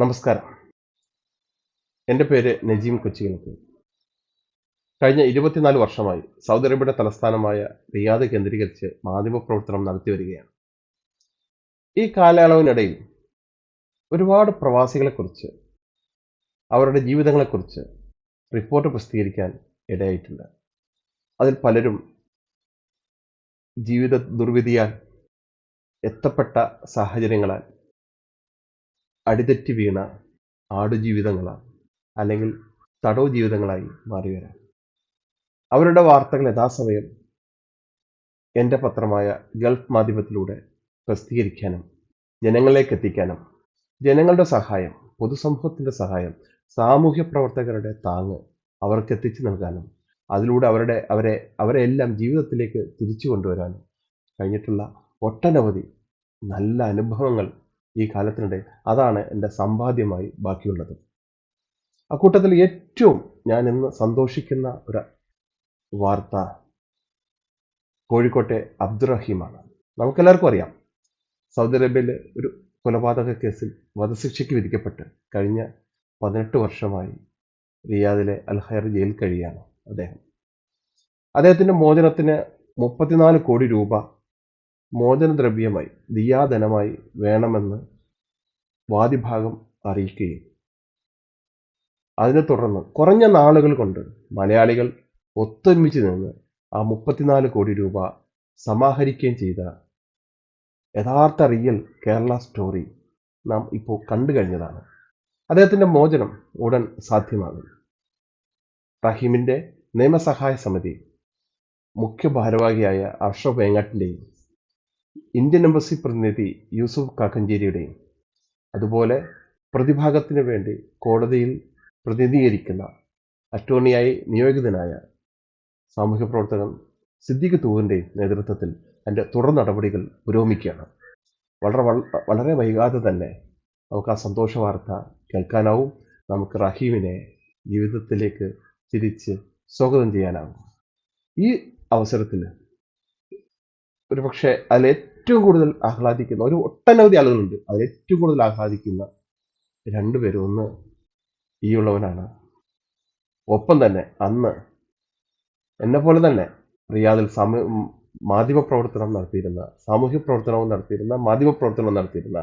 നമസ്കാരം. എന്റെ പേര് നജീം കൊച്ചികൾക്ക് കഴിഞ്ഞ ഇരുപത്തിനാല് വർഷമായി സൗദി അറേബ്യയുടെ തലസ്ഥാനമായ റിയാദ് കേന്ദ്രീകരിച്ച് മാധ്യമ പ്രവർത്തനം നടത്തി വരികയാണ്. ഈ കാലയളവിനിടയിൽ ഒരുപാട് പ്രവാസികളെക്കുറിച്ച് അവരുടെ ജീവിതങ്ങളെക്കുറിച്ച് റിപ്പോർട്ട് പ്രസിദ്ധീകരിക്കാൻ ഇടയായിട്ടുണ്ട്. അതിൽ പലരും ജീവിത ദുർവിധിയാൽ എത്തപ്പെട്ട സാഹചര്യങ്ങളാൽ അടിതെറ്റി വീണ ആടുജീവിതങ്ങളാണ് അല്ലെങ്കിൽ തടവ് ജീവിതങ്ങളായി മാറി വരാം അവരുടെ വാർത്തകൾ യഥാസമയം എന്റെ പത്രമായ ഗൾഫ് മാധ്യമത്തിലൂടെ പ്രസിദ്ധീകരിക്കാനും ജനങ്ങളിലേക്ക് എത്തിക്കാനും ജനങ്ങളുടെ സഹായം പൊതുസമൂഹത്തിന്റെ സഹായം സാമൂഹ്യ പ്രവർത്തകരുടെ താങ്ങ് അവർക്ക് എത്തിച്ചു നൽകാനും അതിലൂടെ അവരുടെ അവരെ അവരെ എല്ലാം ജീവിതത്തിലേക്ക് തിരിച്ചു കൊണ്ടുവരാനും കഴിഞ്ഞിട്ടുള്ള ഒട്ടനവധി നല്ല അനുഭവങ്ങൾ ഈ കാലത്തിനിടെ അതാണ് എന്റെ സമ്പാദ്യമായി ബാക്കിയുള്ളത്. അക്കൂട്ടത്തിൽ ഏറ്റവും ഞാൻ ഇന്ന് സന്തോഷിക്കുന്ന ഒരു വാർത്ത കോഴിക്കോട്ടെ അബ്ദുറഹീമാണ്. നമുക്കെല്ലാവർക്കും അറിയാം സൗദി അറേബ്യയിൽ ഒരു കൊലപാതക കേസിൽ വധശിക്ഷയ്ക്ക് വിധിക്കപ്പെട്ട് കഴിഞ്ഞ പതിനെട്ട് വർഷമായി റിയാദിലെ അൽഹയർ ജയിൽ കഴിയാണ് അദ്ദേഹം. അദ്ദേഹത്തിന്റെ മോചനത്തിന് മുപ്പത്തിനാല് കോടി രൂപ മോചനദ്രവ്യമായി ദിയാധനമായി വേണമെന്ന് വാദിഭാഗം അറിയിക്കുകയും. അതിനെ തുടർന്ന് കുറഞ്ഞ നാളുകൾ കൊണ്ട് മലയാളികൾ ഒത്തൊരുമിച്ച് നിന്ന് ആ മുപ്പത്തിനാല് കോടി രൂപ സമാഹരിക്കുകയും ചെയ്ത യഥാർത്ഥ റിയൽ കേരള സ്റ്റോറി നാം ഇപ്പോൾ കണ്ടു കഴിഞ്ഞതാണ്. അദ്ദേഹത്തിന്റെ മോചനം ഉടൻ സാധ്യമാകും. റഹീമിന്റെ നിയമസഹായ സമിതി മുഖ്യ ഭാരവാഹിയായ അഷ്റഫ് വേങ്ങാട്ടിന്റെയും ഇന്ത്യൻ എംബസി പ്രതിനിധി യൂസുഫ് കാക്കഞ്ചേരിയുടെയും അതുപോലെ പ്രതിഭാഗത്തിന് വേണ്ടി കോടതിയിൽ പ്രതിനിധീകരിക്കുന്ന അറ്റോർണിയായി നിയോഗിതനായ സാമൂഹ്യ പ്രവർത്തകൻ സിദ്ദിഖ് തൂവിന്റെയും നേതൃത്വത്തിൽ അതിന്റെ തുടർ നടപടികൾ പുരോഗമിക്കുകയാണ്. വളരെ വളരെ വൈകാതെ തന്നെ നമുക്ക് ആ സന്തോഷ വാർത്ത കേൾക്കാനാവും. നമുക്ക് റഹീമിനെ ജീവിതത്തിലേക്ക് തിരിച്ച് സ്വാഗതം ചെയ്യാനാവും. ഈ അവസരത്തിൽ ഒരുപക്ഷെ അതിൽ ഏറ്റവും കൂടുതൽ ആഹ്ലാദിക്കുന്ന ഒരു ഒട്ടനവധി ആളുകളുണ്ട്. അതിൽ ഏറ്റവും കൂടുതൽ ആഹ്ലാദിക്കുന്ന രണ്ടുപേരും ഒന്ന് ഈ ഉള്ളവനാണ്. ഒപ്പം തന്നെ അന്ന് എന്നെ പോലെ തന്നെ റിയാദിൽ സമ മാധ്യമ പ്രവർത്തനം നടത്തിയിരുന്ന സാമൂഹ്യ പ്രവർത്തനവും നടത്തിയിരുന്ന മാധ്യമ പ്രവർത്തനം നടത്തിയിരുന്ന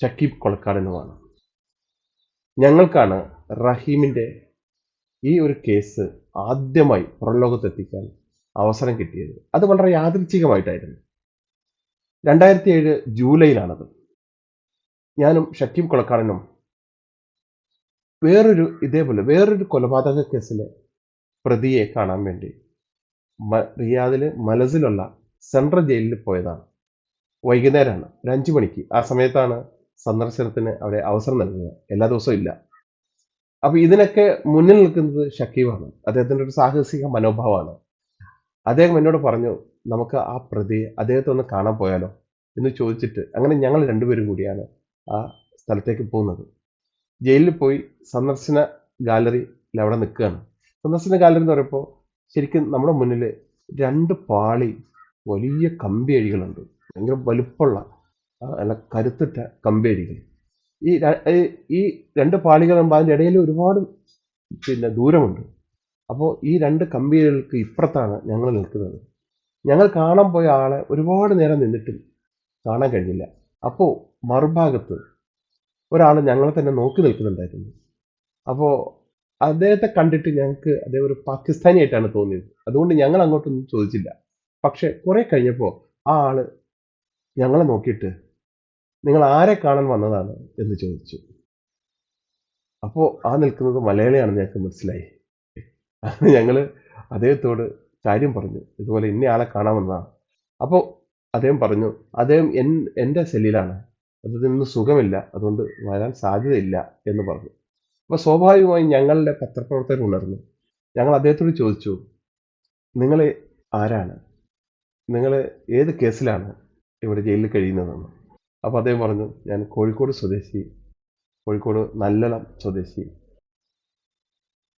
ഷക്കീബ് കൊളക്കാടനുമാണ് ഞങ്ങൾക്കാണ് റഹീമിന്റെ ഈ ഒരു കേസ് ആദ്യമായി പുറംലോകത്തെത്തിക്കാൻ അവസരം കിട്ടിയത്. അത് വളരെ യാദൃച്ഛികമായിട്ടായിരുന്നു. രണ്ടായിരത്തി ഏഴ് ജൂലൈയിലാണത്. ഞാനും ഷക്കീബ് കൊളക്കാടനും വേറൊരു ഇതേപോലെ വേറൊരു കൊലപാതക കേസിലെ പ്രതിയെ കാണാൻ വേണ്ടി റിയാദിലെ മലസിലുള്ള സെൻട്രൽ ജയിലിൽ പോയതാണ്. വൈകുന്നേരമാണ് ഒരു അഞ്ചു മണിക്ക്. ആ സമയത്താണ് സന്ദർശനത്തിന് അവിടെ അവസരം നൽകുക എല്ലാ ദിവസവും ഇല്ല. അപ്പൊ ഇതിനൊക്കെ മുന്നിൽ നിൽക്കുന്നത് ഷക്കീബാണ് അദ്ദേഹത്തിന്റെ ഒരു സാഹസിക മനോഭാവമാണ്. അദ്ദേഹം എന്നോട് പറഞ്ഞു നമുക്ക് ആ പ്രതി അദ്ദേഹത്തെ ഒന്ന് കാണാൻ പോയാലോ എന്ന് ചോദിച്ചിട്ട് അങ്ങനെ ഞങ്ങൾ രണ്ടുപേരും കൂടിയാണ് ആ സ്ഥലത്തേക്ക് പോകുന്നത്. ജയിലിൽ പോയി സന്ദർശന ഗാലറിയിൽ അവിടെ നിൽക്കുകയാണ്. സന്ദർശന ഗാലറി എന്ന് പറയുമ്പോൾ ശരിക്കും നമ്മുടെ മുന്നിൽ രണ്ട് പാളി വലിയ കമ്പിയഴികളുണ്ട് ഭയങ്കര വലുപ്പമുള്ള അല്ല കരുത്തിട്ട കമ്പിയഴികൾ ഈ ഈ രണ്ട് പാളികൾ അതിന്റെ ഇടയിൽ ഒരുപാട് പിന്നെ ദൂരമുണ്ട്. അപ്പോൾ ഈ രണ്ട് കമ്പികൾക്ക് ഇപ്പുറത്താണ് ഞങ്ങൾ നിൽക്കുന്നത്. ഞങ്ങൾ കാണാൻ പോയ ആളെ ഒരുപാട് നേരം നിന്നിട്ടും കാണാൻ കഴിഞ്ഞില്ല. അപ്പോൾ മറുഭാഗത്ത് ഒരാൾ ഞങ്ങളെ തന്നെ നോക്കി നിൽക്കുന്നുണ്ടായിരുന്നു. അപ്പോൾ അദ്ദേഹത്തെ കണ്ടിട്ട് ഞങ്ങൾക്ക് അദ്ദേഹം ഒരു പാകിസ്ഥാനി ആയിട്ടാണ് തോന്നിയത്. അതുകൊണ്ട് ഞങ്ങൾ അങ്ങോട്ടൊന്നും ചോദിച്ചില്ല. പക്ഷെ കുറെ കഴിഞ്ഞപ്പോൾ ആ ആൾ ഞങ്ങളെ നോക്കിയിട്ട് നിങ്ങൾ ആരെ കാണാൻ വന്നതാണ് എന്ന് ചോദിച്ചു. അപ്പോൾ ആ നിൽക്കുന്നത് മലയാളിയാണെന്ന് ഞങ്ങൾക്ക് മനസ്സിലായി. ഞങ്ങൾ അദ്ദേഹത്തോട് കാര്യം പറഞ്ഞു. ഇതുപോലെ ഇന്ന ആളെ കാണാൻ അപ്പോൾ അദ്ദേഹം പറഞ്ഞു അദ്ദേഹം എൻ എന്റെ സെല്ലിലാണ്. അദ്ദേഹത്തിന് ഇന്ന് സുഖമില്ല. അതുകൊണ്ട് വരാൻ സാധ്യതയില്ല എന്ന് പറഞ്ഞു. അപ്പോൾ സ്വാഭാവികമായും ഞങ്ങളുടെ പത്രപ്രവർത്തകർ ഉണർന്നു. ഞങ്ങൾ അദ്ദേഹത്തോട് ചോദിച്ചു നിങ്ങൾ ആരാണ്? നിങ്ങൾ ഏത് കേസിലാണ് ഇവിടെ ജയിലിൽ കഴിയുന്നതെന്ന്? അപ്പോൾ അദ്ദേഹം പറഞ്ഞു ഞാൻ കോഴിക്കോട് സ്വദേശി. കോഴിക്കോട് നല്ലളം സ്വദേശി.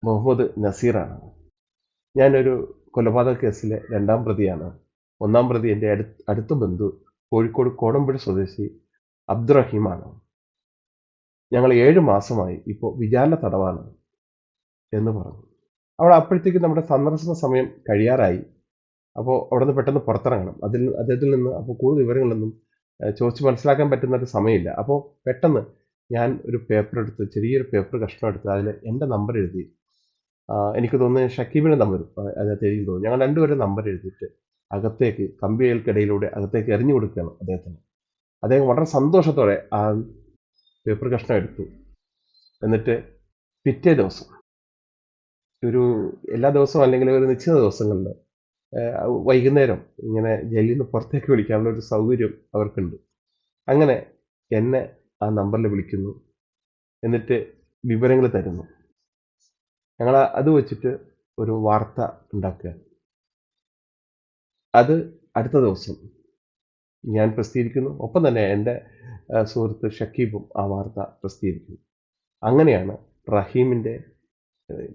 മുഹമ്മദ് നസീറാണ്. ഞാനൊരു കൊലപാതക കേസിലെ രണ്ടാം പ്രതിയാണ്. ഒന്നാം പ്രതി എന്റെ അടുത്ത ബന്ധു കോഴിക്കോട് കോടമ്പുഴ സ്വദേശി അബ്ദുറഹീമാണ് ഞങ്ങൾ ഏഴ് മാസമായി ഇപ്പോൾ വിചാരണ തടവാണ് എന്ന് പറഞ്ഞു. അവിടെ അപ്പോഴത്തേക്ക് നമ്മുടെ സന്ദർശന സമയം കഴിയാറായി. അപ്പോൾ അവിടെ നിന്ന് പെട്ടെന്ന് പുറത്തിറങ്ങണം. അതിൽ അദ്ദേഹത്തിൽ നിന്ന് അപ്പോൾ കൂടുതൽ വിവരങ്ങളൊന്നും ചോദിച്ച് മനസ്സിലാക്കാൻ പറ്റുന്ന ഒരു സമയമില്ല. അപ്പോൾ പെട്ടെന്ന് ഞാൻ ഒരു പേപ്പർ എടുത്ത് ചെറിയൊരു പേപ്പർ കഷ്ണം എടുത്ത് അതിൽ എന്റെ നമ്പർ എഴുതി എനിക്ക് തോന്നുന്നത് ഷക്കീബിന്റെ നമ്പർ അതിനകത്ത് എഴുതി തോന്നുന്നു. ഞങ്ങൾ രണ്ടുപേരും നമ്പർ എഴുതിയിട്ട് അകത്തേക്ക് കമ്പികൾക്കിടയിലൂടെ അകത്തേക്ക് എറിഞ്ഞു കൊടുക്കുകയാണ് അദ്ദേഹത്തിന്. അദ്ദേഹം വളരെ സന്തോഷത്തോടെ ആ പേപ്പർ കഷ്ണം എടുത്തു. എന്നിട്ട് പിറ്റേ ദിവസം ഒരു എല്ലാ ദിവസവും അല്ലെങ്കിൽ ഒരു നിശ്ചിത ദിവസങ്ങളിൽ വൈകുന്നേരം ഇങ്ങനെ ജയിലിൽ നിന്ന് പുറത്തേക്ക് വിളിക്കാനുള്ള ഒരു സൗകര്യം അവർക്കുണ്ട്. അങ്ങനെ എന്നെ ആ നമ്പറിൽ വിളിക്കുന്നു. എന്നിട്ട് വിവരങ്ങൾ തരുന്നു. ഞങ്ങൾ അത് വെച്ചിട്ട് ഒരു വാർത്ത ഉണ്ടാക്കുക. അത് അടുത്ത ദിവസം ഞാൻ പ്രസിദ്ധീകരിക്കുന്നു. ഒപ്പം തന്നെ എന്റെ സുഹൃത്ത് ഷക്കീബും ആ വാർത്ത പ്രസിദ്ധീകരിക്കുന്നു. അങ്ങനെയാണ് റഹീമിന്റെ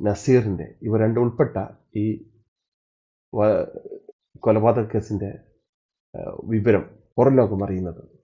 നസീറിന്റെ ഇവ രണ്ടും ഉൾപ്പെട്ട ഈ കൊലപാതക കേസിന്റെ വിവരം പുറം ലോകം അറിയുന്നത്.